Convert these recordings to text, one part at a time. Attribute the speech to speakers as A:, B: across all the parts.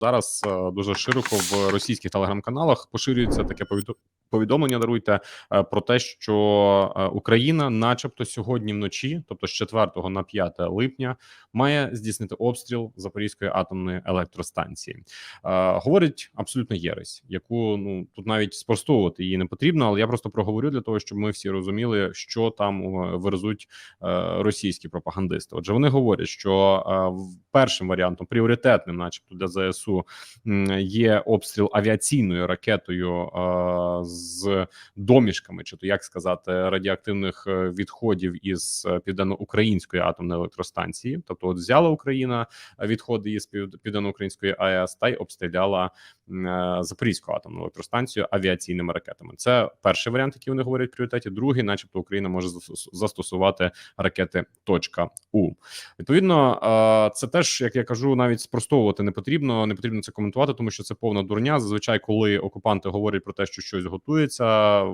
A: Зараз е, дуже широко в російських телеграм-каналах поширюється таке повідо- повідомлення. Даруйте е, про те, що е, Україна, начебто, сьогодні вночі, тобто з 4 на 5 липня, має здійснити обстріл Запорізької атомної електростанції. Говорить абсолютно єресь, яку ну тут навіть спростовувати її не потрібно, але я просто проговорю для того, щоб ми всі розуміли, що там верзуть російські пропагандисти. Отже, вони говорять, що першим варіантом пріоритетним, начебто, для ЗСУ м, є обстріл авіаційною ракетою е, з домішками, чи то як сказати, радіоактивних е, відходів із е, південноукраїнської атомної електростанції. Тобто, от взяла Україна відходи із пів- південноукраїнської АЕС та й обстріляла Запорізьку атомну електростанцію авіаційними ракетами. Це перший варіант, який вони говорять в пріоритеті. Другий, начебто, Україна може застос- застосувати ракети «У». Відповідно, е, це теж, як я кажу, навіть спростовувати не потрібно. Не потрібно це коментувати, тому що це повна дурня. Зазвичай, коли окупанти говорять про те, що щось готується.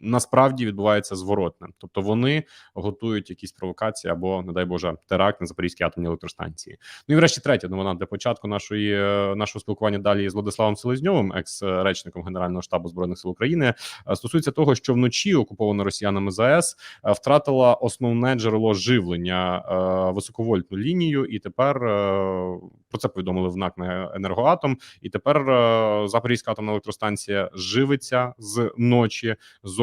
A: Насправді відбувається зворотне, тобто вони готують якісь провокації або, не дай Боже, теракт на Запорізькій атомній електростанції. Ну і врешті третя новина для початку нашої е, нашого спілкування далі з Владиславом Селезньовим, екс-речником Генерального штабу збройних сил України, е, стосується того, що вночі окупована росіянами ЗАЕС е, втратила основне джерело живлення високовольтну лінію, і тепер про це повідомили в НАК на енергоатом. І тепер Запорізька атомна електростанція живиться з ночі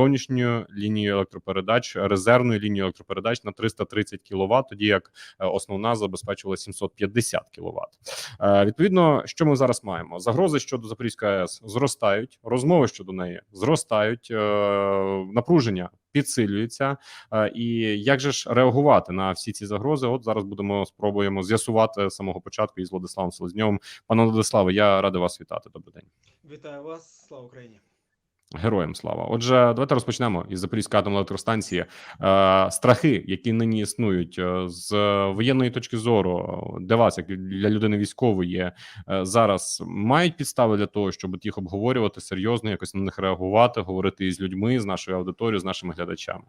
A: зовнішньою лінією електропередач, резервною лінією електропередач на 330 кВт, тоді як е, основна забезпечувала 750 кВт. Е, Відповідно, що ми зараз маємо? Загрози щодо Запорізької АЕС зростають, розмови щодо неї зростають, е, напруження підсилюється. І як же ж реагувати на всі ці загрози? От зараз будемо спробуємо з'ясувати з самого початку із Владиславом Селезньовим. Пане Владиславе, я радий вас вітати. Добрий день.
B: Вітаю вас, слава Україні.
A: Героям слава. Отже, давайте розпочнемо із Запорізької атомної електростанції. Е, страхи, які нині існують е, з воєнної точки зору, для вас, як для людини військової, е, зараз мають підстави для того, щоб їх обговорювати серйозно, якось на них реагувати, говорити із людьми, з нашою аудиторією, з нашими глядачами.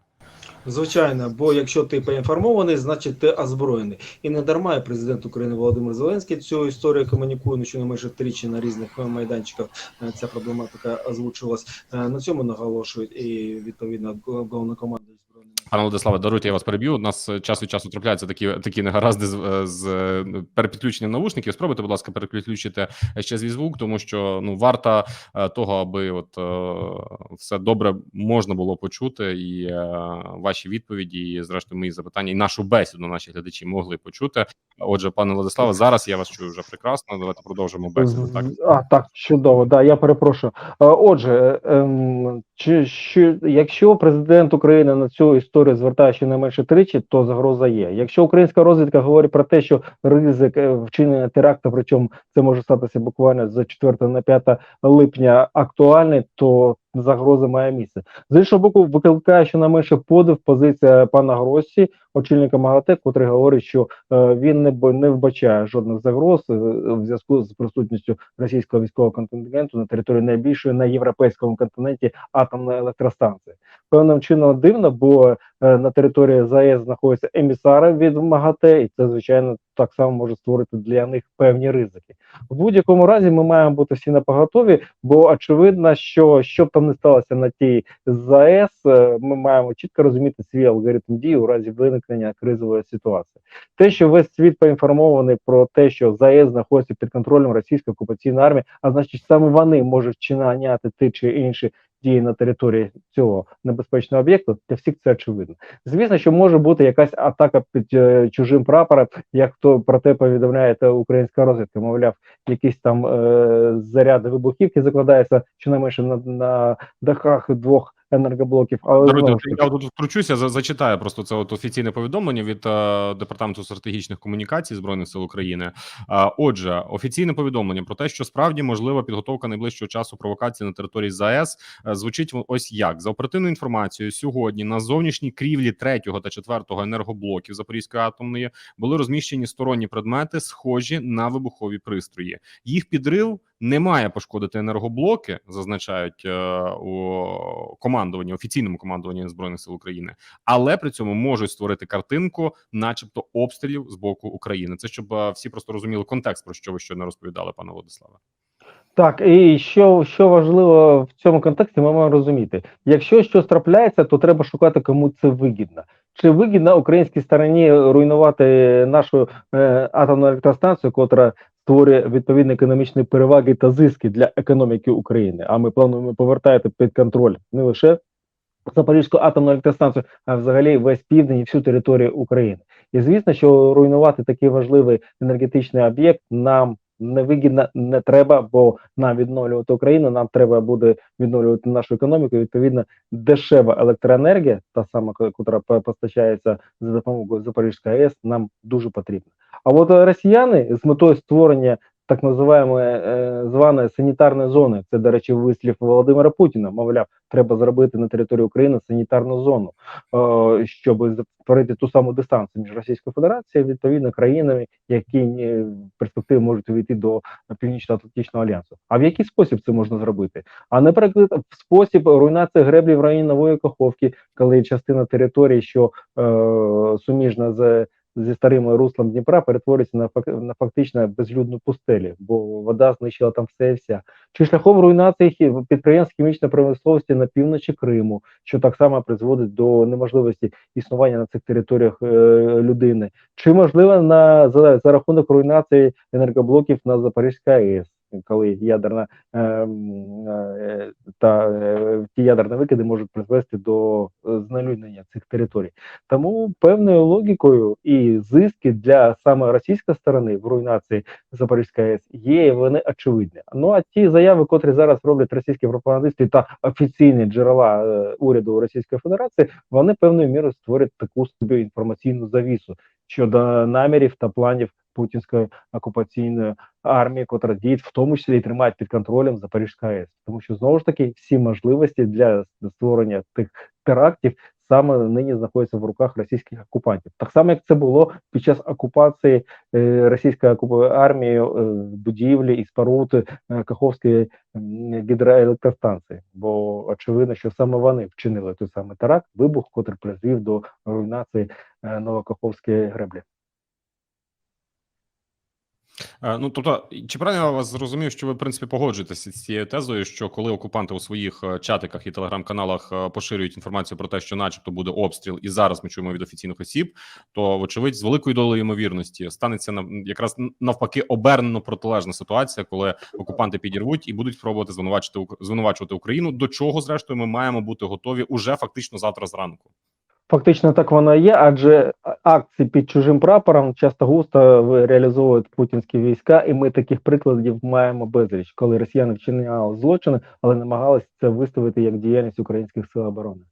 B: Звичайно, бо якщо ти поінформований, значить ти озброєний. І не дарма президент України Володимир Зеленський цю історію комунікує, ну щонайменше тричі на різних майданчиках е, ця проблематика озвучувалась. Е, На цьому наголошують і відповідно головнокомандуючий
A: Пане Владиславе, даруйте, я вас переб'ю. У нас е, час від часу трапляються такі такі негаразди з, е, з е, перепідключенням навушників. Спробуйте, будь ласка, переключити ще свій звук, тому що ну варта того, аби от все добре можна було почути, і ваші відповіді, і зрештою мої запитання, і нашу бесіду наші глядачі могли почути. Отже, пане Владиславе, зараз я вас чую вже прекрасно. Давайте продовжимо бесіду. Так
C: А, так, чудово, да, я перепрошую. Отже, ем, чи, що, якщо президент України на цю історію звертає ще не менше тричі, то загроза є. Якщо українська розвідка говорить про те, що ризик е, вчинення теракту, причому це може статися буквально з 4 на 5 липня актуальний, то загроза має місце. З іншого боку, викликає щонайменше подив позиція пана Гросі, очільника МАГАТЕ, котрий говорить, що е, він не не вбачає жодних загроз е, в зв'язку з присутністю російського військового контингенту на території найбільшої на європейському континенті атомної електростанції. Певним чином дивно, бо е, на території ЗАЕС знаходяться емісари від МАГАТЕ, і це звичайно так само може створити для них певні ризики. В будь-якому разі ми маємо бути всі на поготові, бо очевидно, що що б там не сталося на тій ЗАЕС, е, ми маємо чітко розуміти свій алгоритм дії у разі виникнення кризової ситуації. Те, що весь світ поінформований про те, що ЗАЕС знаходиться під контролем російської окупаційної армії, а значить, саме вони можуть вчиняти ті чи інші дії на території цього небезпечного об'єкту, для всіх це очевидно. Звісно, що може бути якась атака під е, чужим прапором, як то про те повідомляє українська розвідка. Мовляв, якісь там е, заряди вибухівки закладаються щонайменше на, на дахах двох енергоблоків. Але
A: Даруйте,
C: знову
A: я тут втручуся, за- зачитаю просто це от офіційне повідомлення від е, департаменту стратегічних комунікацій збройних сил України. Е, отже, офіційне повідомлення про те, що справді можлива підготовка найближчого часу провокації на території ЗАЕС, е, звучить ось як за оперативною інформацією. Сьогодні на зовнішній крівлі третього та четвертого енергоблоків Запорізької атомної були розміщені сторонні предмети, схожі на вибухові пристрої. Їх підрив не має пошкодити енергоблоки, зазначають е, у командуванні, офіційному командуванні збройних сил України, але при цьому можуть створити картинку, начебто, обстрілів з боку України. Це щоб е, всі просто розуміли контекст, про що ви щойно розповідали, пане Владиславе.
C: Так, і що, що важливо в цьому контексті, ми маємо розуміти, якщо щось трапляється, то треба шукати, кому це вигідно. Чи вигідно українській стороні руйнувати нашу е, атомну електростанцію, котра створює відповідні економічні переваги та зиски для економіки України? А ми плануємо повертати під контроль не лише Запорізьку атомну електростанцію, а взагалі весь південь і всю територію України. І звісно, що руйнувати такий важливий енергетичний об'єкт нам невигідно не треба, бо нам відновлювати Україну, нам треба буде відновлювати нашу економіку. Відповідно, дешева електроенергія, та сама, яка постачається за допомогою Запорізької АЕС, нам дуже потрібна. А от е, росіяни з метою створення так називаємої е, званої санітарної зони, це, до речі, вислів Володимира Путіна, мовляв, треба зробити на території України санітарну зону, е, щоб створити ту саму дистанцію між Російською Федерацією, відповідно країнами, які е, в перспективі можуть увійти до Північно-Атлантичного альянсу. А в який спосіб це можна зробити? А наприклад, в спосіб руйнації греблі в районі Нової Каховки, коли частина території, що е, суміжна з зі старим руслом Дніпра перетворюється на на фактично безлюдну пустелі, бо вода знищила там все і вся. Чи шляхом руйнації підприємств хімічної промисловості на півночі Криму, що так само призводить до неможливості існування на цих територіях е, людини, чи можливо на за, за рахунок руйнації енергоблоків на Запорізька АЕС, коли ядерна е, е, та е, ті ядерні викиди можуть призвести до знелюднення цих територій. Тому певною логікою і зиски для саме російської сторони в руйнації Запорізької АЕС є вони очевидні. Ну а ті заяви, котрі зараз роблять російські пропагандисти та офіційні джерела уряду Російської Федерації, вони певною мірою створять таку собі інформаційну завісу щодо намірів та планів путінської окупаційної армії, котра діє в тому числі і тримає під контролем Запорізька АЕС, тому що знову ж таки всі можливості для створення тих терактів саме нині знаходяться в руках російських окупантів. Так само, як це було під час окупації е, російської армією е, будівлі і споруд е, Каховської гідроелектростанції. Бо очевидно, що саме вони вчинили той самий теракт, вибух, котрий призвів до руйнації е, Новокаховської греблі.
A: Е, Ну тобто, чи правильно я вас зрозумів, що ви в принципі погоджуєтеся з цією тезою, що коли окупанти у своїх е, чатиках і телеграм-каналах е, поширюють інформацію про те, що, начебто, буде обстріл, і зараз ми чуємо від офіційних осіб, то вочевидь з великою долею ймовірності станеться якраз навпаки обернено протилежна ситуація, коли окупанти підірвуть і будуть спробувати звинувачити звинувачувати Україну. До чого зрештою ми маємо бути готові уже фактично завтра зранку.
C: Фактично так воно і є, адже акції під чужим прапором часто густо реалізовують путінські війська, і ми таких прикладів маємо безліч, коли росіяни вчиняли злочини, але намагалися це виставити як діяльність українських сил оборони.